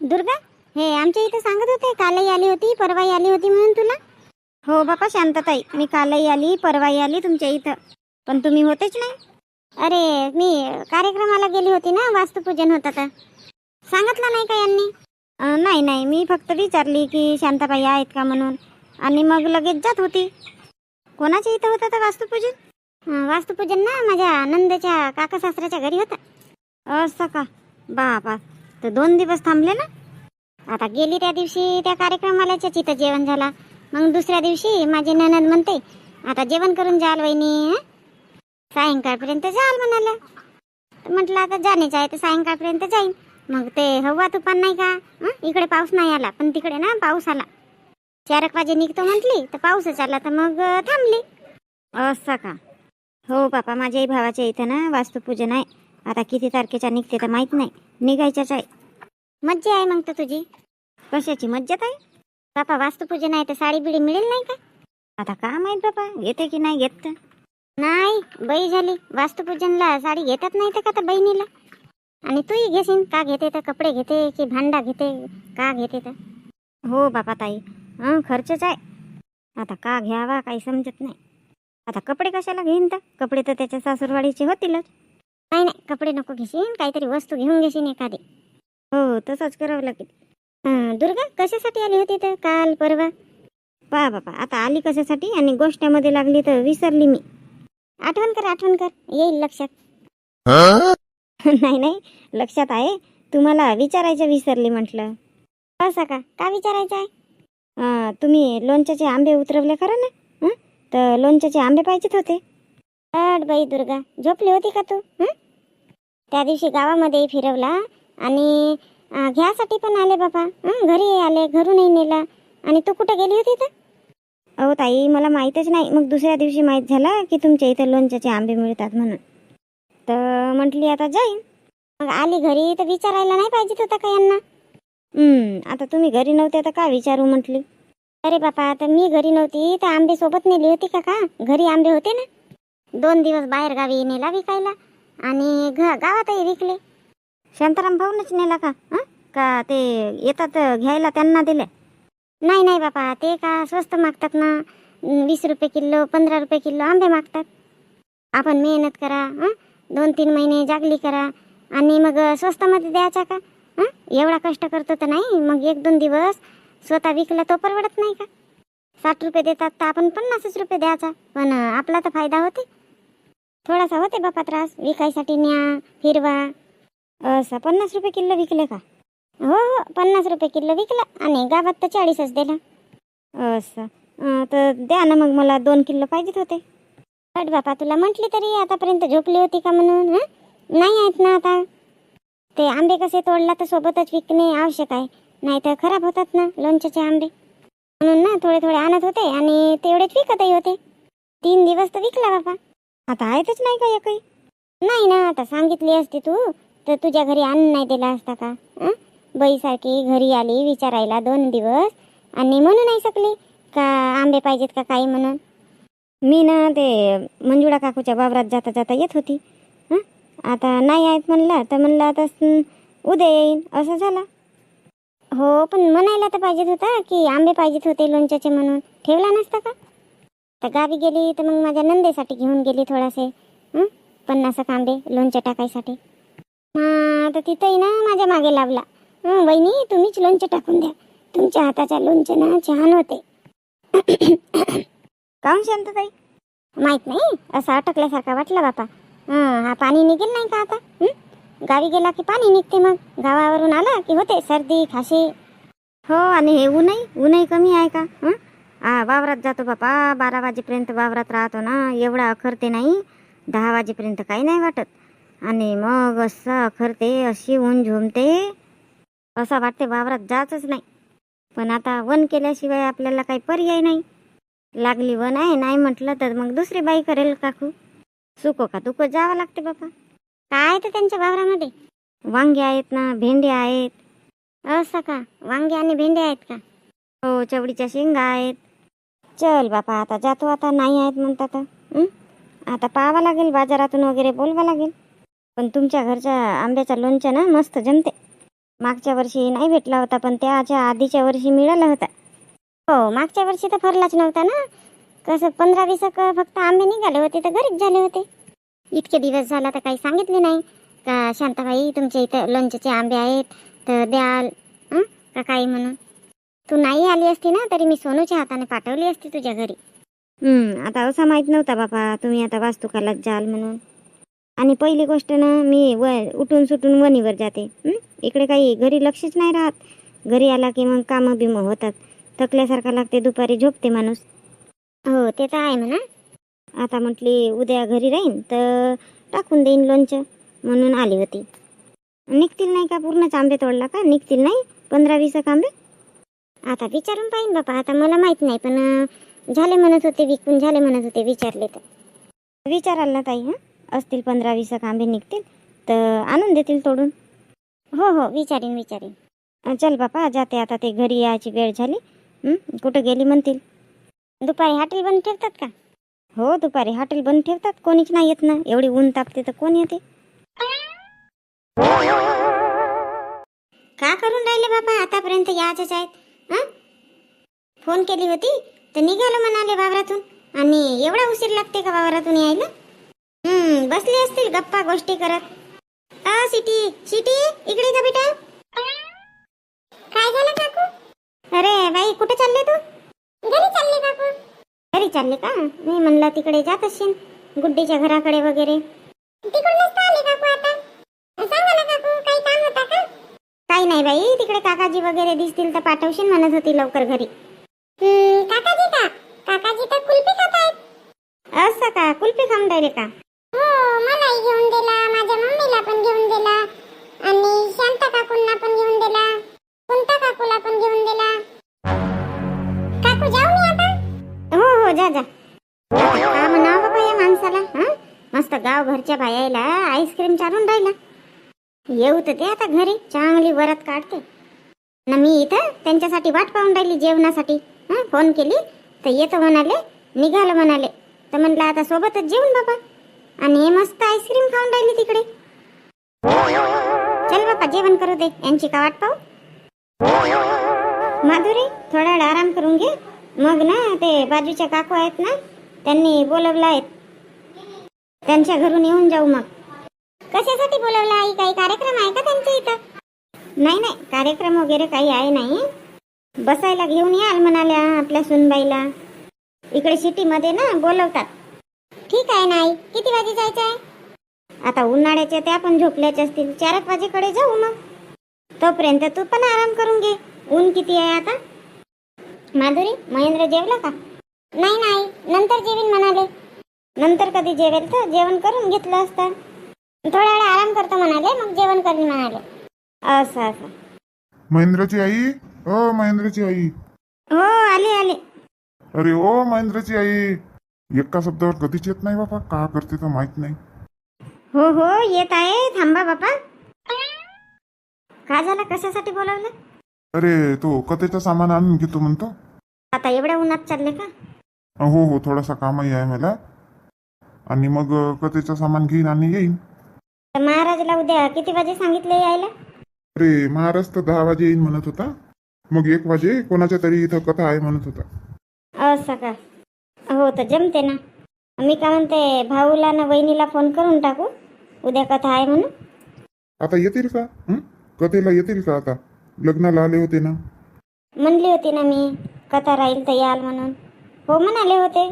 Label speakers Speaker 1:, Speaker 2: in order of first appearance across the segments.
Speaker 1: दुर्गा हे आमच्या इथं सांगत होते कालही आली होती परवाही आली होती म्हणून तुला? हो बापा शांतताई मी कालही आली परवाही आली तुमच्या इथं. पण तुम्ही होतेच नाही. अरे मी कार्यक्रमाला गेली होती ना वास्तुपूजन होतं तर सांगितलं नाही का यांनी? नाही नाही मी फक्त विचारली की शांताबाई आहेत का म्हणून. आणि मग लगेच जात होती. कोणाच्या इथं होतं तर वास्तुपूजन? वास्तुपूजन ना माझ्या आनंदाच्या काका सासऱ्याच्या घरी होतं. असं का? बापा. तर दोन दिवस थांबले ना? आता गेली त्या दिवशी त्या कार्यक्रमालाच्या तिथं जेवण झाला. मग दुसऱ्या दिवशी माझी ननद म्हणते आता जेवण करून जाल वहिनी सायंकाळपर्यंत जाल म्हणाल्या म्हटलं आता जाण्याचं आहे तर सायंकाळपर्यंत जाईन. मग ते हवा तुफान नाही का? इकडे पाऊस नाही आला. पण तिकडे ना पाऊस आला. चार एक वाजे निघतो म्हटली तर पाऊसच आला तर मग थांबली. असं का? हो बापा माझ्याही भावाच्या इथं ना वास्तुपूजन आहे. आता किती तारखेच्या निघते तर माहीत नाही. निघायच्याच आहे. मज्जा आहे मग तर तुझी. कशाची मज्जा काय बापा वास्तुपूजन आहे तर साडी बिडी मिळेल नाही का? आता का माहीत बापा घेते की नाही घेत तर. नाही बाई झाली. वास्तुपूजनला साडी घेतात नाही तर का तर बहिणीला? आणि तूही घेशील का घेते तर कपडे घेते की भांडा घेते? का घेते तर? हो बापा ताई. हं खर्चच आहे. आता का घ्यावा काही समजत नाही. आता कपडे कशाला घेईन तर? कपडे तर त्याच्या सासूरवाडीचे होतीलच. नाही नाही. कपडे नको घेशीन. काहीतरी वस्तू घेऊन घेशीन एखादी. हो तसंच करावं लागेल. हं, दुर्गा कशासाठी आली होती तर काल परवा? पहा बापा आता आली कशासाठी? आणि गोष्टीमध्ये लागली तर विसरली मी. आठवण कर आठवण कर. येईल लक्षात. नाही नाही. लक्षात आहे. तुम्हाला विचारायचं विसरली म्हटलं. असं का? का विचारायचं आहे? तुम्ही लोणच्याचे आंबे उतरवले खरं ना? हं? तर लोणच्याचे आंबे पाहिजेत होते. अड बाई दुर्गा झोपली होती का तू? त्या दिवशी गावामध्ये फिरवला. आणि घ्यासाठी पण आले बाबा? घरी आले घरूनही नेला. आणि तू कुठे गेली होती तर अहो ताई मला माहीतच नाही. मग दुसऱ्या दिवशी माहीत झाला की तुमच्या इथं लोणच्याचे आंबे मिळतात म्हणून. तर म्हटली आता जाईन. मग आली घरी तर विचारायला नाही पाहिजेत होता का यांना? आता तुम्ही घरी नव्हते तर का विचारू म्हटली? अरे बापा आता मी घरी नव्हती तर आंबे सोबत नेली होती का का? घरी आंबे होते ना? दोन दिवस बाहेर गावी नेला विकायला आणि घ गावातही विकले. शांताराम भाऊनच नेला का? हं? का ते येतात घ्यायला त्यांना दिले? नाही नाही बापा ते का स्वस्त मागतात ना? अं, वीस रुपये किलो पंधरा रुपये किलो आंबे मागतात. आपण मेहनत करा हं? दोन तीन महिने जागली करा. आणि मग स्वस्तामध्ये द्यायचा का? हं? एवढा कष्ट करतो तर नाही? मग एक दोन दिवस स्वतः विकला तो परवडत नाही का? साठ रुपये देतात तर आपण पन्नासच रुपये द्यायचा. पण अं, आपला तर फायदा होते. थोडासा होते बापा त्रास. विकायसाठी न्या फिरवा. असं पन्नास रुपये किलो विकले का? हो हो पन्नास रुपये किलो विकला आणि गावात तर चाळीसच दिला. असं तर द्या ना मग मला दोन किलो पाहिजेत होते. हट बापा तुला म्हटली तरी आतापर्यंत झोपली होती का म्हणून हं? नाही आहेत ना आता. ते आंबे कसे तोडला तर सोबतच विकणे आवश्यक आहे. नाही तर खराब होतात ना लोणच्याचे आंबे. म्हणून ना थोडे थोडे आणत होते आणि तेवढेच विकतही होते. तीन दिवस तर विकला बापा. आता आहेतच नाही का एकही? नाही ना आता सांगितली असती तू. तर तुझ्या घरी अन्न नाही दिला असता का? बैसारखी बाईसारखी घरी आली विचारायला दोन दिवस आणि म्हणू नाही शकली. का आंबे पाहिजेत का काही म्हणून? मी ना ते मंजुळा काकूच्या वावरात जाता जाता येत होती. आता नाही आहेत म्हणलं तर म्हणलं आता उद्या येईन. असं झालं. हो पण म्हणायला तर पाहिजेत होता की आंबे पाहिजेत होते लोणच्याचे म्हणून. ठेवला नसता का? तर गावी गेली तर मग माझ्या नंदेसाठी घेऊन गेली थोडासे. पन्नास एक आंबे लोणच्या टाकायसाठी. हा तर तिथंही ना माझ्या मागे लावला. हं, वहिनी तुम्हीच लोणचे टाकून द्या. तुमच्या हाताच्या लोणचे ना छान होते. काहून शांतताई? माहीत नाही असं अटकल्यासारखा वाटला बापा. हं, हा पाणी निघेल नाही का आता? हं? गावी गेला की पाणी निघते मग? गावावरून आला की होते सर्दी खाशी? हो आणि हे ऊनही? ऊनही कमी आहे का? हं? हा वावरात जातो बापा. बारा वाजेपर्यंत वावरात राहतो ना. एवढा अखरते नाही. दहा वाजेपर्यंत काही नाही वाटत. आणि मग असं अखरते अशी ऊन झोमते. असं वाटते वावरात जातच नाही. पण आता वन केल्याशिवाय आपल्याला काही पर्याय नाही. लागली वन आहे नाही म्हटलं तर मग दुसरी बाई करेल काकू. सुको का तुको जावं लागते बापा. काय तर त्यांच्या वावरामध्ये? वांगे आहेत ना भेंडे आहेत. असं का? वांगे आणि भेंडे आहेत का? हो चवडीच्या शेंगा आहेत. चल बापा आता जातो आता. नाही आहेत म्हणतात तर. आता पाहावं लागेल बाजारातून वगैरे बोलवा लागेल. पण तुमच्या घरच्या आंब्याचा लोणच्या ना मस्त जमते. मागच्या वर्षी नाही भेटला होता पण त्याच्या आधीच्या वर्षी मिळाला होता हो मागच्या वर्षी तर फरलाच नव्हता ना. कसं पंधरा वीस फक्त आंबे निघाले होते तर घरीच झाले होते. इतके दिवस झाला तर काही सांगितले नाही. का शांताबाई तुमच्या इथं लोणच्याचे आंबे आहेत तर द्याल का काही म्हणून? तू नाही आली असती ना तरी मी सोनूच्या हाताने पाठवली असती तुझ्या घरी. आता असा माहीत नव्हता बाबा तुम्ही आता वास्तुकालाच जाल म्हणून. आणि पहिली गोष्ट ना मी व उठून सुटून वणीवर जाते. इकडे काही घरी लक्षच नाही राहत. घरी आला की मग कामं बिमं होतात. थकल्यासारखा लागते दुपारी झोपते माणूस. हो ते तर आहे म्हणा. आता म्हटली उद्या घरी राहीन तर टाकून देईन लोणचं म्हणून आली होती. निघतील नाही का पूर्णच आंबे तोडला का? निघतील नाही? पंधरा वीस आंबे आता विचारून पाहिन बापा आता मला माहीत नाही पण झाले म्हणत होते विकून झाले म्हणत होते विचारले तर. विचाराल ना ताई हां? असतील पंधरा वीस आंबे निघतील तर आणून देतील तोडून. हो हो विचारीन विचारीन. चल बापा जाते आता ते घरी यायची वेळ झाली. कुठं गेली म्हणतील? दुपारी हॉटेल बंद ठेवतात का? हो दुपारी हॉटेल बंद ठेवतात. कोणीच नाही येत ना. एवढी ऊन तापते तर कोण येते? का करून राहिले बाबा आतापर्यंत याचेच आहेत. फोन केली होती तर निघालो म्हणाले वावरातून. आणि एवढा उशीर लागते का वावरातून यायला? हम्म बसले असतील गप्पा गोष्टी करत. आ सिटी सिटी इकडे का बेटा. काय झालं काकू? अरे बाई कुठे चालले तू? घरी चालले काकू. घरी चालले का? मी म्हणलं तिकडे जात असेल गुड्डीच्या घराकडे वगैरे. तिकडूनच आले काकू आता. सांगा ना काकू काही काम होता का? काही नाही बाई तिकडे काकाजी वगैरे दिसतील तर पाठवशील म्हणत होती लवकर घरी. काकाजी का? काकाजी तर कुल्फी खात आहेत असं का? कुल्फी खाऊन राहिले का? हो घेऊन दिला माझ्या मम्मीला पण घेऊन दिला आणि शांता काकूंना पण घेऊन दिला कुंता काकूला पण घेऊन दिला. काकू जाऊ मी आता? हो हो जा जा. का म्हणावं बाबा या माणसाला हं? मस्त गावभरच्या बायाला आईस्क्रीम चालून राहिला. येऊ तर ते आता घरी चांगली वरात काढते. ना मी इथं त्यांच्यासाठी वाट पाहून राहिली जेवणासाठी. फोन केली तर येतो म्हणाले निघालं म्हणाले. तर म्हटलं आता सोबतच जेवण बाबा. आणि हे मस्त आईस्क्रीम खाऊन राहिली तिकडे. चल बापा जेवण करू दे. यांची का वाट पाहू? माधुरी थोडा वेळ आराम करून घे. मग ना ते बाजूच्या काकू आहेत ना त्यांनी बोलवलं आहेत. त्यांच्या घरून येऊन जाऊ मग. कशासाठी बोलवलं आई? काही कार्यक्रम आहे का त्यांच्या इथं? नाही नाही. कार्यक्रम वगैरे काही आहे नाही. बसायला घेऊन याल म्हणाल्या आपल्या सुनबाईला. इकडे सिटीमध्ये ना बोलवतात. ठीक आहे ना आई किती वाजे जायचं आहे आता उन्हाळ्याच्या त्या पण झोपल्याच्या असतील. चार वाजेकडे जाऊ मग. तोपर्यंत तू पण आराम करून घे. ऊन किती आहे आता? माधुरी महेंद्र जेवला का? नाही नाही. नंतर जेवीन म्हणाले. नंतर कधी जेवेल तर जेवण करून घेतलं असतं. थोड्या वेळ आराम करतो म्हणाले मग जेवण करीन म्हणाले. असं असं.
Speaker 2: महेंद्रची आई? ओ महेंद्रची आई.
Speaker 1: हो आले आले.
Speaker 2: अरे ओ महेंद्रची आई. एका शब्दावर कधीच येत नाही बाबा का करते तर माहीत नाही.
Speaker 1: हो हो येत आहे. थांबा बापा. का झालं? कशासाठी बोलावलं?
Speaker 2: अरे तो कथेचं सामान आणून घेतो म्हणतो.
Speaker 1: आता एवढ्या उन्हात चालले का?
Speaker 2: हो हो थोडासा कामही आहे मला. आणि मग कथेचं सामान घेईन आणि येईन.
Speaker 1: तर महाराजला उद्या किती वाजे सांगितले यायला?
Speaker 2: अरे महाराज तर दहा वाजे येईन म्हणत होता. मग एक वाजे कोणाच्या तरी इथं कथा आहे म्हणत होता.
Speaker 1: असं का? हो तर जमते ना. मी का म्हणते भाऊला ना वहिनीला फोन करून टाकू. उद्या कथा आहे म्हणून.
Speaker 2: आता येतील का? हं? कथेला येतील का आता? लग्नाला आले होते ना.
Speaker 1: म्हणली होती ना मी कथा राहील तर याल म्हणून. हो म्हणाले होते.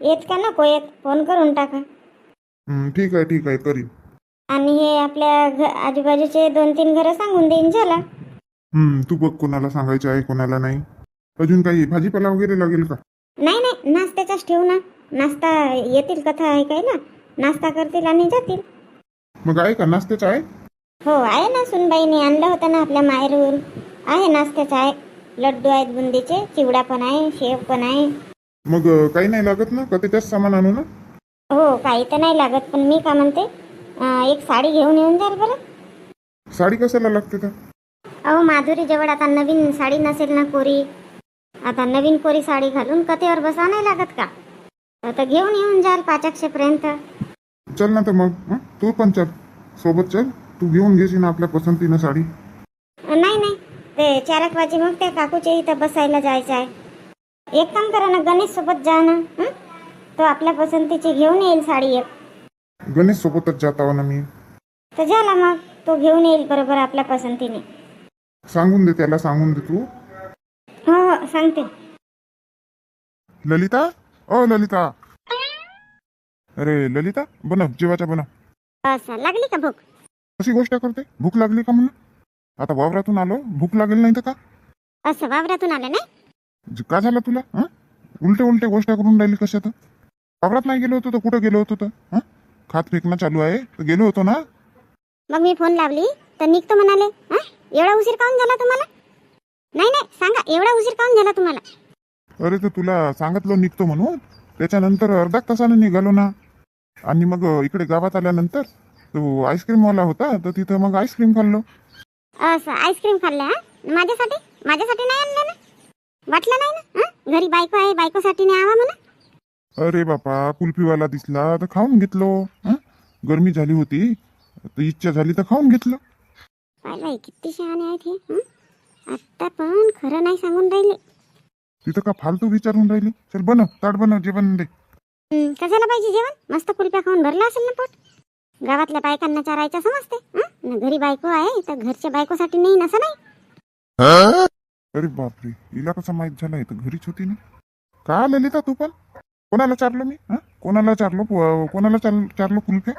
Speaker 1: येत का नको येत? फोन करून टाका.
Speaker 2: हं, ठीक आहे ठीक आहे करीन.
Speaker 1: आणि हे आपल्या घ आजूबाजूचे दोन तीन घरं सांगून देईन झाला
Speaker 2: हं, तू बघ कोणाला सांगायचं आहे कोणाला नाही. अजून काही भाजीपाला वगैरे लागेल का?
Speaker 1: नाही नाही नाश्त्याचाच ठेवू ना. नाश्ता येतील कथा ऐकायला. नाश्ता करतील आणि जातील.
Speaker 2: मग आहे का? नाश्त्याचं आहे?
Speaker 1: हो आहे ना सुनबाईने आणलं होतं ना आपल्या माहेरून आहे नाश्त्याचं आहे. लड्डू आहेत बुंदीचे चिवडा पण आहे शेव पण आहे.
Speaker 2: मग अ, काही नाही लागत ना? कथेच्याच सामान आणू ना?
Speaker 1: हो काही तर नाही लागत पण मी का म्हणते अं, एक साडी घेऊन येऊन जाल बरं.
Speaker 2: साडी कशाला लागते का
Speaker 1: अहो माधुरी जवळ आता नवीन साडी नसेल ना कोरी. आता नवीन कोरी साडी घालून कथेवर बसा नाही लागत का? आता घेऊन येऊन जाल पाचकशेपर्यंत
Speaker 2: चल ना तर मग हं? तू पण चल. सोबत चल. तू घेऊन घेशील ना आपल्या पसंतीनं साडी.
Speaker 1: ते चार एक वाजे मग त्या काकूच्या इथं बसायला जायचं आहे एक काम करा ना गणेश सोबत जा ना हं? तो आपल्या पसंतीची घेऊन येईल साडी एक.
Speaker 2: गणेश सोबतच जात आहो ना मी.
Speaker 1: तर झाला मग. तो घेऊन येईल बरोबर आपल्या पसंतीने.
Speaker 2: सांगून दे त्याला सांगून दे तू.
Speaker 1: हो हो सांगते.
Speaker 2: ललिता? ओ ललिता. अरे ललिता बनव जेवाच्या बनव.
Speaker 1: असं लागली का भूक?
Speaker 2: कशी गोष्ट करते? भूक लागली का म्हणून? आता वावरातून आलो भूक लागेल नाही तर का?
Speaker 1: असं वावरातून आलं नाही?
Speaker 2: ज- का झालं तुला हं? उलटे उलटे गोष्ट करून राहिली कशात? वावरात नाही गेलो होतो तर कुठं गेलो होतो तर हं? खात फेकणं चालू आहे तर गेलो होतो ना?
Speaker 1: मग मी फोन लावली तर निघतो म्हणाले हा? एवढा उशीर काऊन झाला तुम्हाला? नाही नाही सांगा एवढा उशीर काऊन झाला तुम्हाला?
Speaker 2: अरे तर तुला सांगितलं निघतो म्हणून. त्याच्यानंतर अर्धा तासानं निघालो ना. आणि मग इकडे गावात आल्यानंतर तो आईस्क्रीमवाला होता तर तिथं मग आईस्क्रीम खाल्लो.
Speaker 1: असं आईस्क्रीम खाल्लं हा? माझ्यासाठी? माझ्यासाठी नाही आणलं ना? वाटलं नाही ना? हा? घरी बायको आहे बायकोसाठी नाही आवा म्हणा
Speaker 2: अरे बापा कुल्फीवाला दिसला तर खाऊन घेतलो हं? गरमी झाली होती तर इच्छा झाली तर खाऊन घेतलं.
Speaker 1: पाहिलं किती शहाणे आहेत हे हं? आत्ता पण खरं नाही सांगून राहिले.
Speaker 2: तिथं का फालतू विचारून राहिली? चल बनव ताट बनव जेवण दे.
Speaker 1: हं, कशाला पाहिजे जेवण? मस्त कुलप्या खाऊन भरलं असेल ना पोट? गावातल्या बायकांना चारायचं समजते हं? न घरी बायको आहे तर घरच्या बायकोसाठी नाही नसं नाही?
Speaker 2: अरे बापरे हिला कसा माहीत झालाय तर घरीच होती ना? का ललिता तू पण? कोणाला चारलो मी? हं? कोणाला चारलो पो- कोणाला चार चारलो कुल्फ्या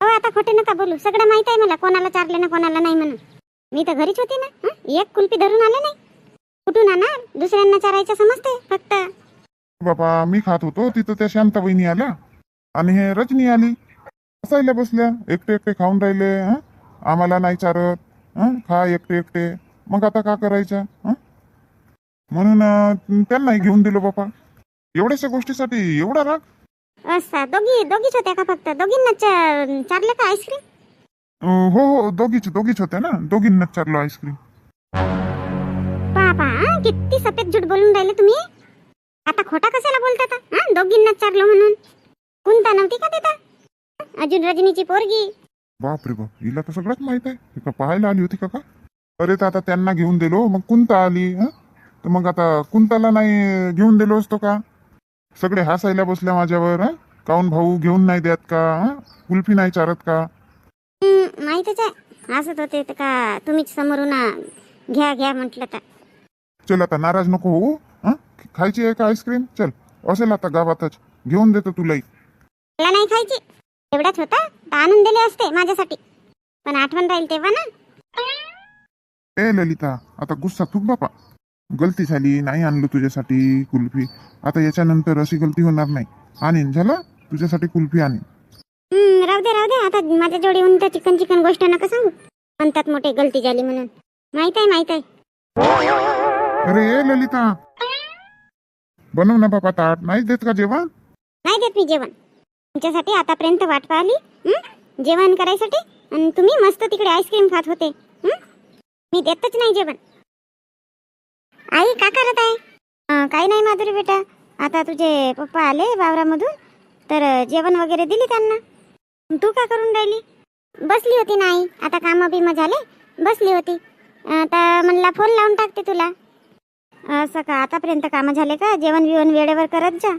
Speaker 1: हो आता खोटे नका बोलू सगळं माहीत आहे मला कोणाला चारले ना कोणाला नाही म्हणून. मी तर घरीच होती ना? एक कुल्फी धरून आले नाही. कुठून आणणार? दुसऱ्यांना चारायचं समजते फक्त.
Speaker 2: बापा मी खात होतो. तिथं त्या शांता बहिणी आल्या. आणि हे रजनी आली. असायला बसल्या. एकटे एकटे खाऊन राहिले हं? आम्हाला नाही चारत हं? खा एकटे एकटे. मग आता का करायचं हं? म्हणून अं, त्यांनाही घेऊन दिलो बापा एवढ्याशा गोष्टीसाठी एवढा राग?
Speaker 1: असा दोघी दोघीच होत्या का फक्त? दोघींना चा- चारले का आईस्क्रीम
Speaker 2: अं, हो हो दोघीच दोघीच होत्या ना? दोघींनाच चारलो आईस्क्रीम
Speaker 1: हं? किती सफेद झूट बोलून राहिले तुम्ही. आता खोटा कशाला बोलता हा? दोघींना चारलो म्हणून. कुंता नव्हती का तिथं? अजून रजनीची पोरगी.
Speaker 2: बाप रे बाप हिला तर सगळंच माहीत आहे. का पाहायला आली होती का अरे तर आता त्यांना घेऊन दिलो मग कुंता आली हं? तर मग आता कुंताला नाही घेऊन दिलो असतो का? सगळे हसायला बसल्या माझ्यावर हं? काऊन भाऊ घेऊन नाही देत का? कुल्फी नाही चारत का?
Speaker 1: माहीतच आहे. हसत होते का तुम्हीच समोरून घ्या घ्या म्हटलं तर.
Speaker 2: चल आता नाराज नको होऊ हं? खायची आहे का आईस्क्रीम? चल असेल आता गावातच. घेऊन देतो तुलाही
Speaker 1: मला नाही खायची. एवढाच होता? तर आणून दिले असते माझ्यासाठी. पण आठवण राहील तेव्हा ना?
Speaker 2: ए ललिता आता गुस्सा थूक बापा. गलती झाली नाही आणलो तुझ्यासाठी कुल्फी. आता याच्यानंतर अशी गलती होणार नाही. आणीन झालं? तुझ्यासाठी कुल्फी आणीन.
Speaker 1: हं, राहू दे राहू दे. आता माझ्या जोडी त्या चिकन चिकन गोष्ट नका सांगू. म्हणतात मोठी गलती झाली म्हणून. माहीत आहे माहीत आहे.
Speaker 2: अरे ए ललिता. बनव ना बाबा ताट. नाही देत का जेवण?
Speaker 1: नाही देत मी जेवण. तुमच्यासाठी आतापर्यंत वाट पाहिली हं? जेवण करायसाठी? आणि तुम्ही मस्त तिकडे आईस्क्रीम खात होते हं? मी देतच नाही जेवण. आई का करत आहे? अं, काही नाही माधुरी बेटा. आता तुझे पप्पा आले वावरामधून तर अं, जेवण वगैरे दिली त्यांना. तू का करून राहिली? बसली होती नाही आता कामं बिमं झाले बसली होती. तर म्हणला फोन लावून टाकते तुला. असं का आतापर्यंत कामं झाले का? जेवण बिवण वेळेवर करत जा.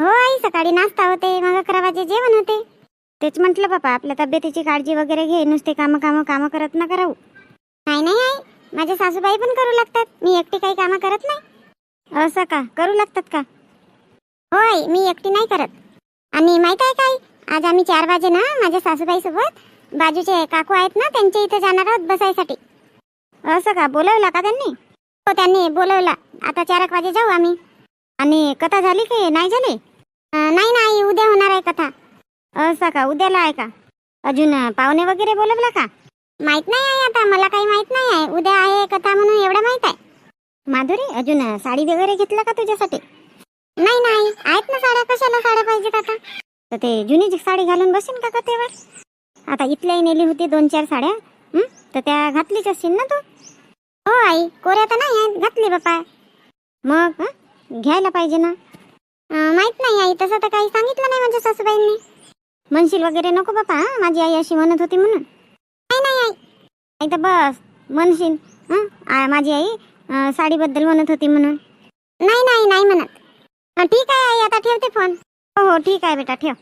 Speaker 1: हो आई सकाळी नाश्ता होते मग अकरा वाजे जेवण होते. तेच म्हटलं बापा आपल्या तब्येतीची काळजी वगैरे घे नुसते कामं कामं कामं करत ना करावं. नाही नाही आई माझे सासूबाई पण करू लागतात. मी एकटी काही कामं करत नाही. असं का करू लागतात का? हो आई मी एकटी नाही करत. आणि माहीत आहे काय आज आम्ही चार वाजे ना माझ्या सासूबाई सोबत बाजूचे काकू आहेत ना त्यांच्या इथे जाणार आहोत बसायसाठी. असं का बोलवला का त्यांनी? हो त्यांनी बोलवला. आता चार एक वाजे जाऊ आम्ही. आणि कथा झाली की नाही झाली? नाही नाही उद्या होणार आहे कथा. असं का उद्याला आहे का? अजून पाहुणे वगैरे बोलवला का? माहीत नाही आहे आता मला काही माहीत नाही आहे. उद्या आहे कथा म्हणून एवढं माहीत आहे. माधुरी अजून साडी वगैरे घेतलं का तुझ्यासाठी? नाही नाही आहेत ना साड्या? कशाला साड्या पाहिजेत आता? तर ते जुनी साडी घालून बसेन का कथेवर? आता इथल्याही नेली होती दोन चार साड्या. तर त्या घातलीच असतील ना तू? हो आई कोऱ्या तर नाही आहेत घातली बापा. मग हं? घ्यायला पाहिजे ना. अं, माहीत नाही आई तसं तर काही सांगितलं नाही माझ्या सासूबाईंनी. म्हणशील वगैरे नको बापा हं? माझी आई अशी म्हणत होती म्हणून. नाही नाही आई. आई तर बस म्हणशील हं? आ, माझी आई अं, साडीबद्दल म्हणत होती म्हणून. नाही नाही नाही म्हणत. ठीक आहे आई आता ठेवते फोन. हो हो ठीक आहे बेटा ठेव.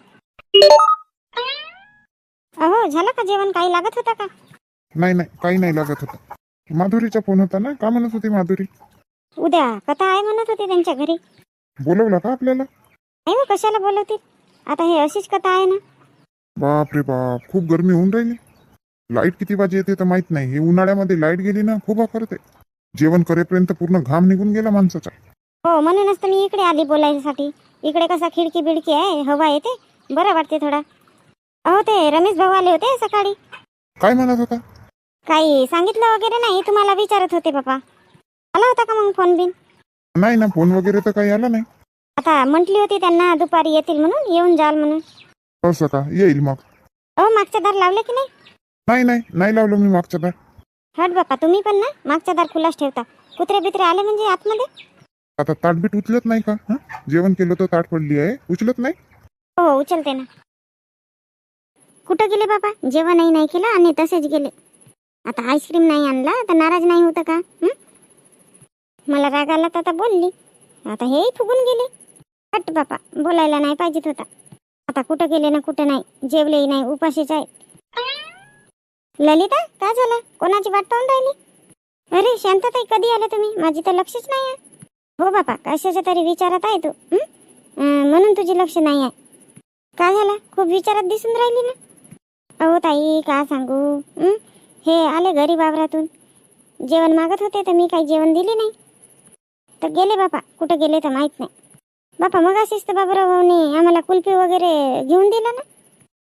Speaker 1: अहो झालं का जेवण? काही लागत होतं का?
Speaker 2: नाही नाही काही नाही लागत होतं. माधुरीचा फोन होता ना? का म्हणत होती माधुरी?
Speaker 1: उद्या कथा आहे म्हणत होती त्यांच्या घरी.
Speaker 2: बोलवला का आपल्याला?
Speaker 1: नाही हो कशाला बोलवतील आता हे अशीच कथा आहे ना.
Speaker 2: बाप रे बाप खूप गरमी होऊन राहिली. लाइट किती वाजे येते तर माहीत नाही. हे उन्हाळ्यामध्ये लाइट गेली ना खूप करते जेवण करेपर्यंत पूर्ण घाम निघून गेला माणसाचा.
Speaker 1: हो म्हणूनच तर मी इकडे आली बोलायसाठी. इकडे कसा खिडकी बिडकी आहे हवा येते? बरं वाटते थोडा. अहो ते रमेश भाऊ आले होते सकाळी.
Speaker 2: काय म्हणत होता?
Speaker 1: काही सांगितलं वगैरे नाही तुम्हाला विचारत होते बाबा. आला होता का मग फोन बिन?
Speaker 2: नाही ना फोन वगैरे तर काही आला नाही.
Speaker 1: आता म्हटली होती त्यांना दुपारी येतील म्हणून येऊन जाल म्हणून.
Speaker 2: असं का? येईल मग.
Speaker 1: अहो मागचा दार लावले की नाही?
Speaker 2: नाही नाही नाही लावलं मी मागच्या दार.
Speaker 1: हट बापा तुम्ही पण ना मागचा दार खुलाच ठेवता. कुत्रे बित्रे आले म्हणजे आतमध्ये?
Speaker 2: आता ताटबीट उचलत नाही का? हं? जेवण केलं तर ताट पडली आहे. उचलत नाही?
Speaker 1: हो हो उचलते ना. कुठं गेले बाबा? जेवणही नाही केलं आणि तसेच गेले. आता आईस्क्रीम नाही आणला तर नाराज नाही होतं का? मला राग आला तर आता बोलली. आता हेही फुगून गेले. हट बापा बोलायला नाही पाहिजेत होता. आता कुठं गेले ना कुठं नाही जेवलेही नाही उपाशीच आहे. ललिता काय झालं? कोणाची वाट पाहून राहिली? अरे शांतताई कधी आला तुम्ही? माझी तर लक्षच नाही आहे. हो बापा कशाच्या तरी विचारात आहे तू म्हणून तुझे लक्ष नाही आहे. काय झालं? खूप विचारात दिसून राहिली ना? अहो ताई का सांगू? हे आले घरी वावरातून. जेवण मागत होते तर मी काही जेवण दिले नाही. तर गेले बापा. कुठं गेले तर माहीत नाही. बापा मग असेच तर बाबूराव भाऊने आम्हाला कुल्फी वगैरे घेऊन दिलं ना?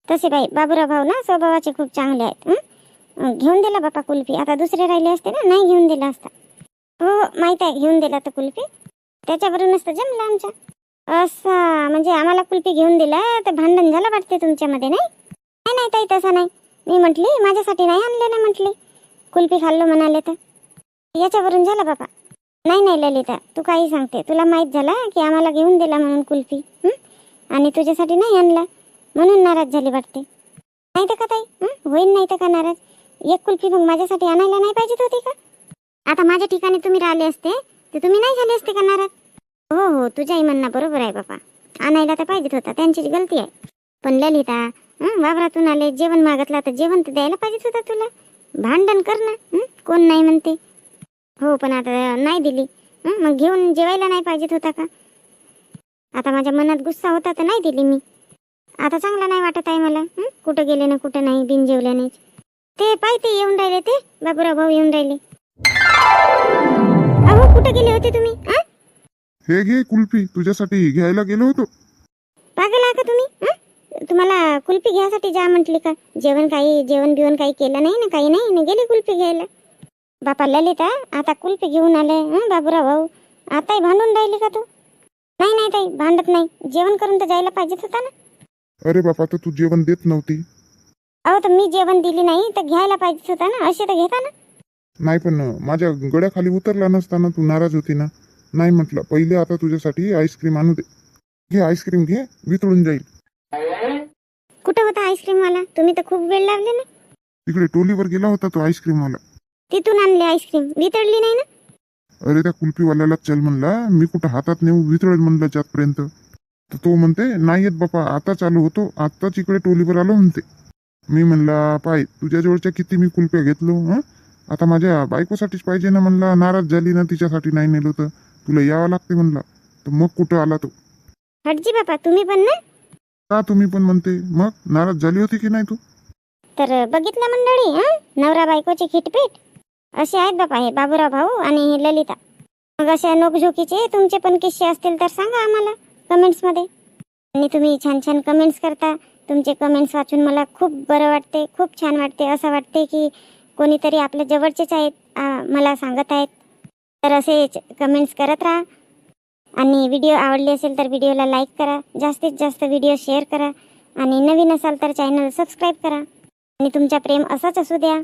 Speaker 1: तसे बाई बाबूराव भाऊ ना स्वभावाचे खूप चांगले आहेत घेऊन दिला बापा कुल्फी. आता दुसरे राहिले असते ना नाही घेऊन दिला असता. हो हो, आहे घेऊन दिला तर कुल्फी. त्याच्यावरूनच तर जमलं आमच्या असं म्हणजे आम्हाला कुल्फी घेऊन दिला तर भांडण झालं वाटते तुमच्यामध्ये नाही? नाही नाही ताई तसं नाही. मी म्हटली माझ्यासाठी नाही आणले ना म्हटली. कुल्फी खाल्लो म्हणाले तर. याच्यावरून झालं बाबा. नाही नाही ललिता तू काही सांगते. तुला माहीत झाला की आम्हाला घेऊन दिला म्हणून कुल्फी आणि तुझ्यासाठी नाही आणला. म्हणून नाराज झाली वाटते. नाही तर का ताई? होईल होईन नाही तर का नाराज? एक कुल्फी मग माझ्यासाठी आणायला नाही पाहिजेत होती का? आता माझ्या ठिकाणी तुम्ही राहिले असते तर तुम्ही नाही झाले असते का नाराज? हो हो तुझ्याही म्हणणं बरोबर आहे बाबा. आणायला तर पाहिजेत होता त्यांचीच गलती आहे. पण ललिता वावरातून आले जेवण मागितलं तर जेवण तर द्यायला पाहिजेत होता तुला भांडण कर ना? कोण नाही म्हणते हो पण आता नाही दिली मग घेऊन जेवायला नाही पाहिजेत होता का आता माझ्या मनात गुस्सा होता तर नाही दिली मी आता चांगला नाही वाटत आहे मला? कुठं गेले ना कुठं नाही बिन जेवल्याने ते पाहिजे येऊन राहिले ते बाबूराव भाऊ येऊन राहिले अहो कुठं गेले होते तुम्ही हं?
Speaker 2: घे कुल्फी तुझ्यासाठी घ्यायला गेलो होतो
Speaker 1: पागल का तुम्ही? तुम्हाला कुल्फी घ्यायसाठी जा म्हटली का? जेवण काही जेवण बिवण काही केलं नाही ना काही नाही ना? गेली कुल्फी घ्यायला. बापा ललिता आता कुल्फी घेऊन आले हं, बाबूराव भाऊ? आताही भांडून राहिली का तू? नाही नाही ताई भांडत नाही. जेवण करून तर जायला पाहिजेत होता ना.
Speaker 2: अरे बापा तर तू जेवण देत नव्हती.
Speaker 1: अहो तर मी जेवण दिली नाही तर घ्यायला पाहिजेत होता ना? असे तर घेता ना?
Speaker 2: नाही पण माझ्या गळ्याखाली उतरला नसताना तू नाराज होती ना? नाही म्हटलं पहिले आता तुझ्यासाठी आईस्क्रीम आणू दे. घे आईस्क्रीम घे वितळून जाईल.
Speaker 1: कुठं होता आईस्क्रीम वाला? तुम्ही तर खूप वेळ लावले ना.
Speaker 2: तिकडे टोलीवर गेला होता तो आईस्क्रीम वाला.
Speaker 1: तिथून आणले आईस्क्रीम वितळली नाही ना?
Speaker 2: अरे त्या कुल्फीवाल्याला चल म्हणला मी कुठं हातात नेऊ वितळेल म्हणलं जातपर्यंत तर तो म्हणते नाही येत बापा आता चालू होतो आत्ताच इकडे टोलीवर आलो म्हणते. मी म्हणला पाय तुझ्या जवळच्या किती मी कुल्फ्या घेतलो हं? आता माझ्या बायकोसाठीच पाहिजे ना म्हणला. नाराज झाली ना तिच्यासाठी नाही नेलो तर. तुला यावं लागते म्हणला. तर मग कुठं आला तो?
Speaker 1: हटजी बापा तुम्ही पण ना?
Speaker 2: का तुम्ही पण म्हणते? मग नाराज झाली होती की नाही तू?
Speaker 1: तर बघितलं मंडळी हा? नवरा बायकोची खिटपीट. असे आहेत बापा हे बाबूराव भाऊ आणि हे ललिता. मग अशा नोकझोकीचे तुमचे पण किस्से असतील तर सांगा आम्हाला कमेंट्समध्ये. आणि तुम्ही छान छान कमेंट्स करता. तुमचे कमेंट्स वाचून मला खूप बरं वाटते खूप छान वाटते. असं वाटते की कोणीतरी आपल्या जवळचेच आहेत आ, मला सांगत आहेत. तर असे कमेंट्स करत राहा. आणि व्हिडिओ आवडली असेल तर व्हिडिओला लाईक करा. जास्तीत जास्त व्हिडिओ शेअर करा. आणि नवीन असाल तर चॅनल सबस्क्राईब करा. आणि तुमचा प्रेम असाच असू द्या.